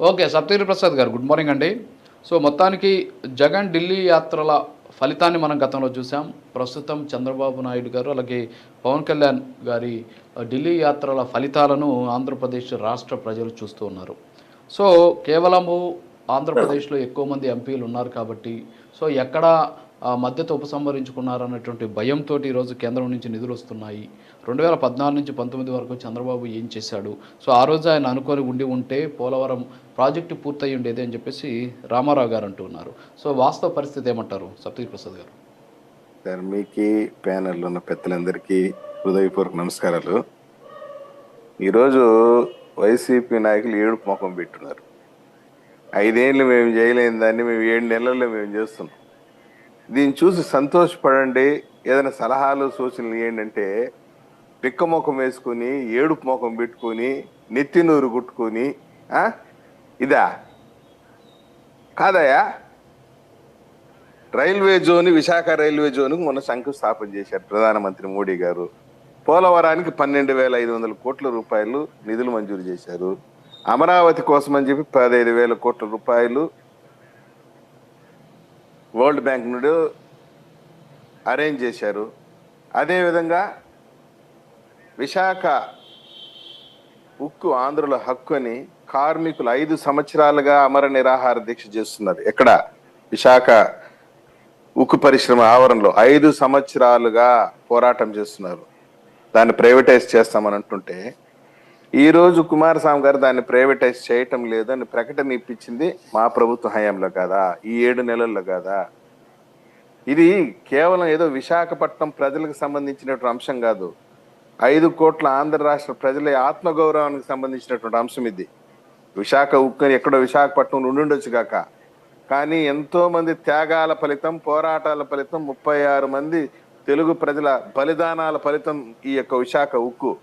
Okay Saptagiri Prasad గారు good morning అండి. So మొత్తానికి జగన్ ఢిల్లీ యాత్రల ఫలితాన్ని మనం గతంలో చూసాం. ప్రస్తుతం చంద్రబాబు నాయుడు గారు అలాగే పవన్ కళ్యాణ్ గారి ఢిల్లీ యాత్రల ఫలితాలను ఆంధ్రప్రదేశ్ రాష్ట్ర ప్రజలు చూస్తూ ఉన్నారు. సో కేవలము ఆంధ్రప్రదేశ్లో ఎక్కువ మంది ఎంపీలు ఉన్నారు కాబట్టి సో ఎక్కడ మద్దతు ఉపసంహరించుకున్నారన్నటువంటి భయంతో ఈరోజు కేంద్రం నుంచి నిధులు వస్తున్నాయి. రెండు వేల పద్నాలుగు నుంచి పంతొమ్మిది వరకు చంద్రబాబు ఏం చేశాడు? సో ఆ రోజు ఆయన అనుకొని ఉండి ఉంటే పోలవరం ప్రాజెక్టు పూర్తయి ఉండేది అని చెప్పేసి రామారావు గారు అంటూ ఉన్నారు. సో వాస్తవ పరిస్థితి ఏమంటారు సప్తీష్ ప్రసాద్ గారు? సార్ మీకు ప్యానెల్లో ఉన్న పెద్దలందరికీ హృదయపూర్వక నమస్కారాలు. ఈరోజు వైసీపీ నాయకులు ఏడుపు ముఖం పెట్టున్నారు. ఐదేళ్ళు మేము చేయలేని దాన్ని మేము ఏడు నెలల్లో మేము చేస్తున్నాం. దీన్ని చూసి సంతోషపడండి. ఏదైనా సలహాలు సూచనలు ఏంటంటే పిక్క ముఖం వేసుకొని ఏడుపు ముఖం పెట్టుకొని నెత్తి నూరు కుట్టుకొని ఇదా? కాదయా railway zone Visakha railway zone మొన్న శంకుస్థాపన చేశారు ప్రధానమంత్రి మోడీ గారు. పోలవరానికి పన్నెండు వేల ఐదు వందల కోట్ల రూపాయలు నిధులు మంజూరు చేశారు. అమరావతి కోసం అని చెప్పి పదహైదు వేల కోట్ల రూపాయలు వరల్డ్ బ్యాంక్ నుండి అరేంజ్ చేశారు. అదేవిధంగా విశాఖ ఉక్కు ఆంధ్రుల హక్కు అని కార్మికులు ఐదు సంవత్సరాలుగా అమర నిరాహార దీక్ష చేస్తున్నారు. ఎక్కడ? విశాఖ ఉక్కు పరిశ్రమ ఆవరణలో ఐదు సంవత్సరాలుగా పోరాటం చేస్తున్నారు. దాన్ని ప్రైవేటైజ్ చేస్తామని అంటుంటే ఈ రోజు కుమారస్వామి గారు దాన్ని ప్రైవేటైజ్ చేయటం లేదు అని ప్రకటన ఇప్పించింది మా ప్రభుత్వ హయాంలో కాదా? ఈ ఏడు నెలల్లో కాదా? ఇది కేవలం ఏదో విశాఖపట్నం ప్రజలకు సంబంధించినటువంటి అంశం కాదు. ఐదు కోట్ల ఆంధ్ర రాష్ట్ర ప్రజల ఆత్మగౌరవానికి సంబంధించినటువంటి అంశం ఇది. విశాఖ ఉక్కని ఎక్కడో విశాఖపట్నం ఉండుండొచ్చు కాక. కానీ ఎంతో మంది త్యాగాల ఫలితం పోరాటాల ఫలితం ముప్పై ఆరు మంది తెలుగు ప్రజల బలిదానాల ఫలితం ఈ యొక్క విశాఖ ఉక్కు.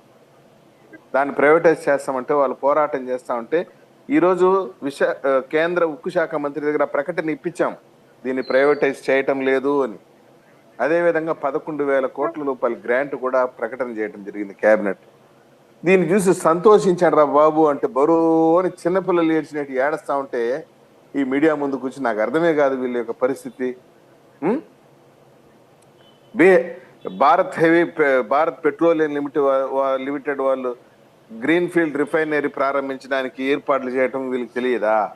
దాన్ని ప్రైవేటైజ్ చేస్తామంటే వాళ్ళు పోరాటం చేస్తా ఉంటే ఈరోజు విశా కేంద్ర ఉక్కు శాఖ మంత్రి దగ్గర ప్రకటన ఇప్పించాం. దీన్ని ప్రైవేటైజ్ చేయటం లేదు అని. అదేవిధంగా పదకొండు వేల కోట్ల రూపాయల గ్రాంట్ కూడా ప్రకటన చేయడం జరిగింది కేబినెట్ దీన్ని చూసి సంతోషించాడు రా బాబు అంటే బరువు అని చిన్నపిల్లలు ఏడ్చినట్టు ఏడుస్తూ ఉంటే ఈ మీడియా ముందు కూర్చొని నాకు అర్థమే కాదు వీళ్ళ యొక్క పరిస్థితి. బే Bharat heavy Bharat petroleum limited వా- లిమిటెడ్ వాళ్ళు గ్రీన్ ఫీల్డ్ రిఫైనరీ ప్రారంభించడానికి ఏర్పాట్లు చేయటం వీళ్ళకి తెలియదా?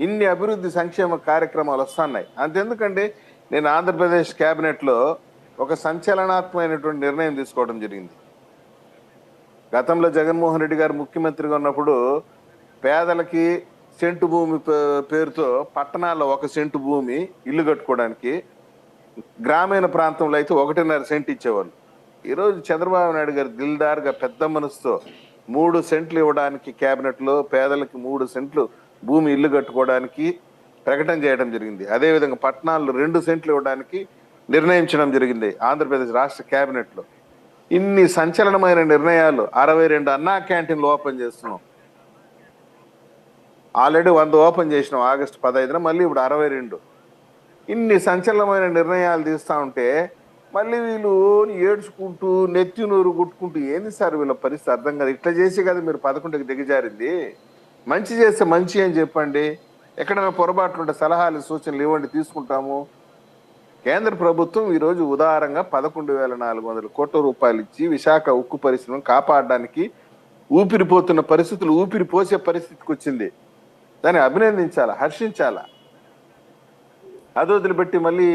ఇన్ని అభివృద్ధి సంక్షేమ కార్యక్రమాలు వస్తున్నాయి. అంతెందుకండి నేను ఆంధ్రప్రదేశ్ క్యాబినెట్లో ఒక సంచలనాత్మకమైనటువంటి నిర్ణయం తీసుకోవడం జరిగింది. గతంలో జగన్మోహన్ రెడ్డి గారు ముఖ్యమంత్రిగా ఉన్నప్పుడు పేదలకి సెంటు భూమి పే- పేరుతో పట్టణాల్లో ఒక సెంటు భూమి ఇల్లు కట్టుకోవడానికి గ్రామీణ ప్రాంతంలో అయితే ఒకటిన్నర సెంట్ ఇచ్చేవాళ్ళు. ఈరోజు చంద్రబాబు నాయుడు గారు దిల్దార్గా పెద్ద మనసుతో మూడు సెంట్లు ఇవ్వడానికి క్యాబినెట్లో పేదలకి మూడు సెంట్లు భూమి ఇల్లు కట్టుకోవడానికి ప్రకటన చేయడం జరిగింది. అదేవిధంగా పట్టణాల్లో రెండు సెంట్లు ఇవ్వడానికి నిర్ణయించడం జరిగింది ఆంధ్రప్రదేశ్ రాష్ట్ర క్యాబినెట్లో. ఇన్ని సంచలనమైన నిర్ణయాలు అరవై రెండు అన్నా క్యాంటీన్లు ఓపెన్ చేస్తున్నాం. ఆల్రెడీ వంద ఓపెన్ చేసినాం ఆగస్టు పదహైదున మళ్ళీ ఇప్పుడు అరవై రెండు. ఇన్ని సంచలనమైన నిర్ణయాలు తీస్తా ఉంటే మళ్ళీ వీళ్ళు ఏడ్చుకుంటూ నెత్తి నూరు కుట్టుకుంటూ ఏంది సార్ వీళ్ళ పరిస్థితి అర్థం కాదు? ఇట్లా చేసి కదా మీరు పదకొండుకి దిగజారింది? మంచి చేస్తే మంచి అని చెప్పండి. ఎక్కడైనా పొరపాట్లు ఉంటే సలహాలు సూచనలు ఇవ్వండి తీసుకుంటాము. కేంద్ర ప్రభుత్వం ఈరోజు ఉదారంగా పదకొండు వేల నాలుగు వందల కోట్ల రూపాయలు ఇచ్చి విశాఖ ఉక్కు పరిశ్రమను కాపాడడానికి ఊపిరిపోతున్న పరిస్థితులు ఊపిరి పోసే పరిస్థితికి వచ్చింది. దాన్ని అభినందించాలా? హర్షించాలా? అది వదిలిపెట్టి మళ్ళీ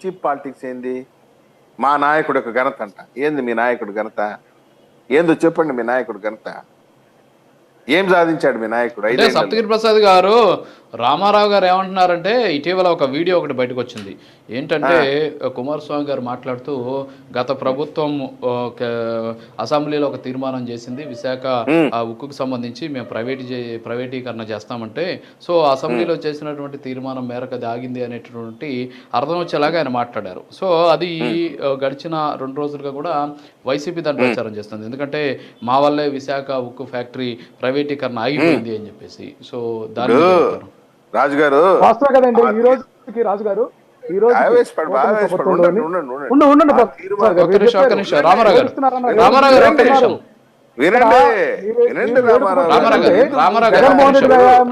చీప్ పాలిటిక్స్ ఏంది? మా నాయకుడు ఒక ఘనత అంట. ఏంది మీ నాయకుడు ఘనత? ఏందో చెప్పండి మీ నాయకుడు ఘనత. ఏం సాధించాడు మీ నాయకుడు? అంటే ఐదేళ్ళలో? సప్తగిరి ప్రసాద్ గారు రామారావు గారు ఏమంటున్నారంటే ఇటీవల ఒక వీడియో ఒకటి బయటకు వచ్చింది. ఏంటంటే కుమారస్వామి గారు మాట్లాడుతూ గత ప్రభుత్వం అసెంబ్లీలో ఒక తీర్మానం చేసింది. విశాఖ ఆ, ఉక్కుకు సంబంధించి మేము ప్రైవేట్ ప్రైవేటీకరణ చేస్తామంటే సో అసెంబ్లీలో చేసినటువంటి తీర్మానం మేరకు అది ఆగింది అనేటటువంటి అర్థం వచ్చేలాగా ఆయన మాట్లాడారు. సో అది గడిచిన రెండు రోజులుగా కూడా వైసీపీ దాన్ని ప్రచారం చేస్తుంది. ఎందుకంటే మా వల్లే విశాఖ ఉక్కు ఫ్యాక్టరీ ప్రైవేటీకరణ ఆగిపోయింది అని చెప్పేసి. సో దాని మీద ఏమంటారు? రాజు గారు వాస్తవం కదండి ఈ రోజుకి రాజు గారు ఈ రోజు ఆవేశపడు ఆవేశపడు ఉండండి ఉండండి ఉండండి. ఉండు ఉండండి ఆ సార్, తీర్మానం- మీరు ఒక్క నిమిషం ఒక్క చెప్పారు. నిమిషం. రామారావు గారు. రామారావు ఒక్క. నిమిషం.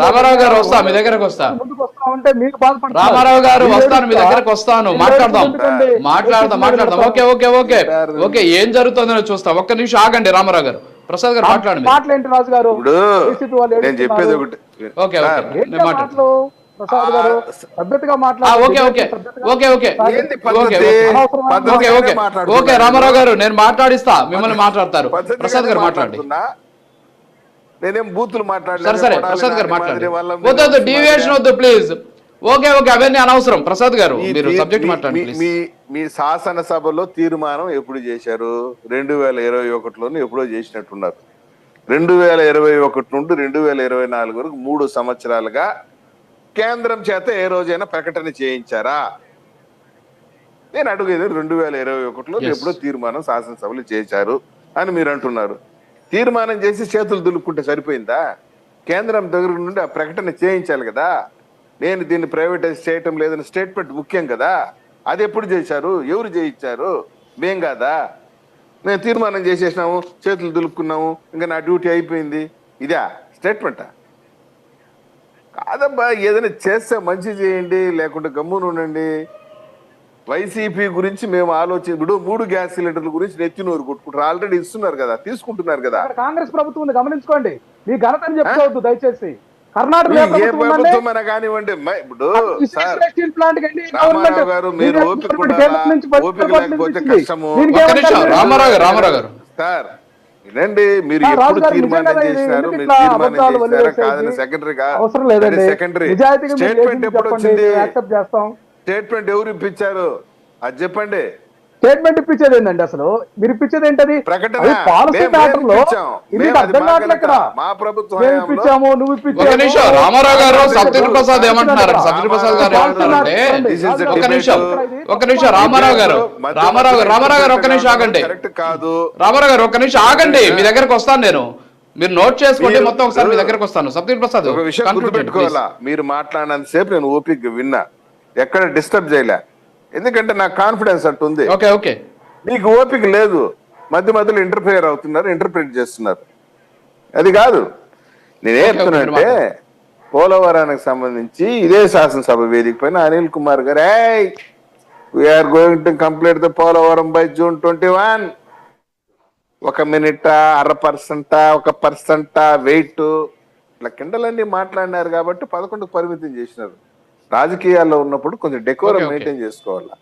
రామారావు వస్తా మీ దగ్గరకు వస్తా. రామారావు గారు వస్తాను మీ దగ్గరకు వస్తాను మాట్లాడదాం? మాట్లాడదాం మాట్లాడదాం. Okay okay okay. ఓకే ఏం జరుగుతుందో చూస్తాం. ఒక్క నిమిషం ఆగండి రామారావు గారు. ప్రసాద్ గారు మాట్లాడండి. మాటలేంటి రాజు గారు. నేను చెప్పేది. ఒకటి. ఓకే సార్, ఓకే ఏంటి నేను ఆ మాట్లాడు. మాటలు ప్రసాద్ గారు పద్ధతిగా ఆ, మాట్లాడారు ఓకే. Okay okay. ఓకే ఏంది ఓకే పద్ధతి? ఓకే అనవసరమైన పద్ధతి ఓకే ఓకే. మాట్లాడుతున్నారు. ఓకే రామారావు గారు నేను మాట్లాడిస్తా. మిమ్మల్ని మాట్లాడతారు. ప్రసాద్ గారు మాట్లాడండి. మాట్లాడుతున్నా. నేనేం బూతులు సరే మాట్లాడలేదు. సరే కొడాలి ప్రసాద్ గారు మాట్లాడండి. డీవియేషన్ వద్దు ప్లీజ్ ఓకే ఓకే అవన్నీ అనవసరం. ప్రసాద్ గారు మీరు సబ్జెక్ట్ మాట్లాడండి మీ- శాసనసభలో తీర్మానం ఎప్పుడు చేశారు? రెండు వేల ఇరవై ఒకటిలోనే ఎప్పుడో చేసినట్టున్నారు. రెండు వేల ఇరవై ఒకటి నుండి రెండు వేల ఇరవై నాలుగు వరకు మూడు సంవత్సరాలుగా కేంద్రం చేత ఏ రోజైనా ప్రకటన చేయించారా? నేను అడుగేది రెండు వేల ఇరవై ఒకటిలో. ఎప్పుడో తీర్మానం శాసనసభలో చేశారు అని మీరు అంటున్నారు. తీర్మానం చేసి చేతులు దులుపుకుంటే సరిపోయిందా? కేంద్రం దగ్గర నుండి ఆ ప్రకటన చేయించాలి కదా. నేను దీన్ని ప్రైవేటైజ్ చేయటం లేదని స్టేట్మెంట్ ముఖ్యం కదా. అది ఎప్పుడు చేశారు? ఎవరు చేయించారు? మేం కాదా? మేము తీర్మానం చేసేసినాము చేతులు దులుపుకున్నాము ఇంకా నా డ్యూటీ అయిపోయింది. ఇదా స్టేట్మెంటా? కాదబ్బా ఏదైనా చేస్తే మంచి చేయండి లేకుంటే గమ్మున ఉండండి. వైసీపీ గురించి మేము ఆలోచన ఇప్పుడు మూడు గ్యాస్ సిలిండర్ల గురించి నెత్తినూరు కొట్టుకుంటారు ఆల్రెడీ ఇస్తున్నారు కదా తీసుకుంటున్నారు కదా. కాంగ్రెస్ ప్రభుత్వం గమనించుకోండి. మీ ఘనతని చెప్పుకోవద్దు దయచేసి. రామారావు? రామారావు గారు రామారావు గారు. సార్ వినండి మీరు ఎప్పుడు తీర్మానం చేసినారు మీరు తీర్మానం చేసినారా? కాదని సెకండరీగా అవసరం లేదండి. సెకండరీ స్టేట్మెంట్ ఎప్పుడు వచ్చింది స్టేట్మెంట్ ఎవరు ఇప్పించారు? అది చెప్పండి. స్టేట్మెంట్ ఇప్పించేది ఏంటండి అసలు? మీరు ఇప్పించేది ఏంటది? పాలసీ మ్యాటర్లో. ఇది అర్థం మా కావట్లే ఇక్కడ ఘనత. మా ప్రభుత్వ మేము ఇప్పించాము నువ్వు నిమిషం. రామారావు గారు సత్యన ప్రసాద్ ఏమంటున్నారు? సత్యన ప్రసాద్ గారు ఏమంటున్నారంటే ఒక. నిమిషం. ఒక నిమిషం. రామారావు గారు. రామారావు గారు రామారావు గారు ఒక్క నిమిషం ఆగండి. కరెక్ట్ కాదు. రామారావు గారు ఒక్క నిమిషం ఆగండి. మీ దగ్గరకు వస్తాను నేను. మీరు నోట్ చేసుకోండి మొత్తం ఒకసారి మీ దగ్గరకు వస్తాను. సత్యన ప్రసాద్ ఒక విషయం. గుర్తుపెట్టుకోవాలా? మీరు మాట్లాడినంత సేపు నేను ఓపిక విన్నా. ఎక్కడ డిస్టర్బ్ చేయలే. ఎందుకంటే నాకు కాన్ఫిడెన్స్ అంటుంది ఓకే ఓకే. మీకు ఓపిక లేదు. మధ్య మధ్యలో ఇంటర్ఫియర్ అవుతున్నారు ఇంటర్ప్రిట్ చేస్తున్నారు. అది కాదు. నేనే చెప్తున్నానంటే పోలవరానికి సంబంధించి ఇదే శాసనసభ వేదిక పైన అనిల్ కుమార్ గారు we're going to complete the Polavaram by June twenty one ఒక మినిట్ అర పర్సెంట్ ఒక పర్సెంట్ వెయిట్ ఇట్లా కిండలన్నీ మాట్లాడినారు కాబట్టి పదకొండుకు పరిమితం చేసినారు. రాజకీయాల్లో ఉన్నప్పుడు కొంచెం డెకోరం. మెయింటైన్ చేసుకోవాలా?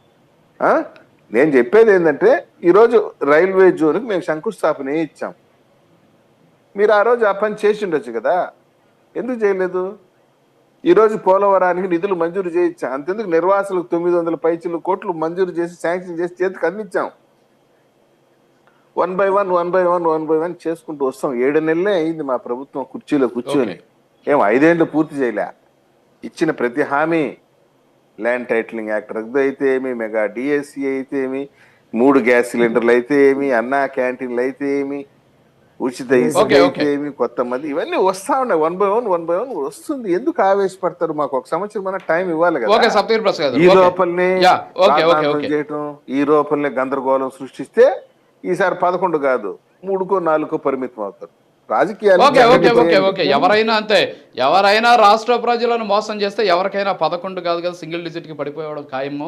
నేను చెప్పేది ఏంటంటే ఈరోజు రైల్వే జోన్కి మేము శంకుస్థాపన ఇచ్చాం. మీరు ఆ రోజు ఆ పని చేసి ఉండొచ్చు కదా? ఎందుకు చేయలేదు? ఈరోజు పోలవరానికి నిధులు మంజూరు చేయించాం. అంతెందుకు నిర్వాసులకు తొమ్మిది వందల పైచీలు కోట్లు మంజూరు చేసి శాంక్షన్ చేసి చేతికి అందించాం. One by one one by one one by one చేసుకుంటూ వస్తాం. ఏడు నెలలే అయింది మా ప్రభుత్వం కుర్చీలో కూర్చొని. ఏం ఐదేళ్ళు పూర్తి చేయలే. ఇచ్చిన ప్రతి హామీ ల్యాండ్ టైటిలింగ్ యాక్ట్ రద్దు అయితే ఏమి మెగా డిఎస్సి అయితే ఏమి మూడు గ్యాస్ సిలిండర్లు అయితే ఏమి అన్నా క్యాంటీన్లు అయితే ఏమి ఉచిత అయితే. ఏమి కొత్త మంది ఇవన్నీ వస్తా ఉన్నాయి. One by one one by one వస్తుంది. ఎందుకు ఆవేశపడతారు మాకు? ఒక సంవత్సరం మన టైం ఇవ్వాలి కదా. ఈ. లోపలనే చేయటం ఈ లోపలనే గందరగోళం సృష్టిస్తే ఈసారి పదకొండు కాదు మూడుకో నాలుగుకో పరిమితం అవుతారు. రాజకీయాలు ఓకే ఓకే. Okay okay. ఎవరైనా అంతే. ఎవరైనా రాష్ట్ర ప్రజలను మోసం చేస్తే ఎవరికైనా పదకొండు కాదు కదా సింగిల్ డిజిట్కి పడిపోవడం ఖాయము.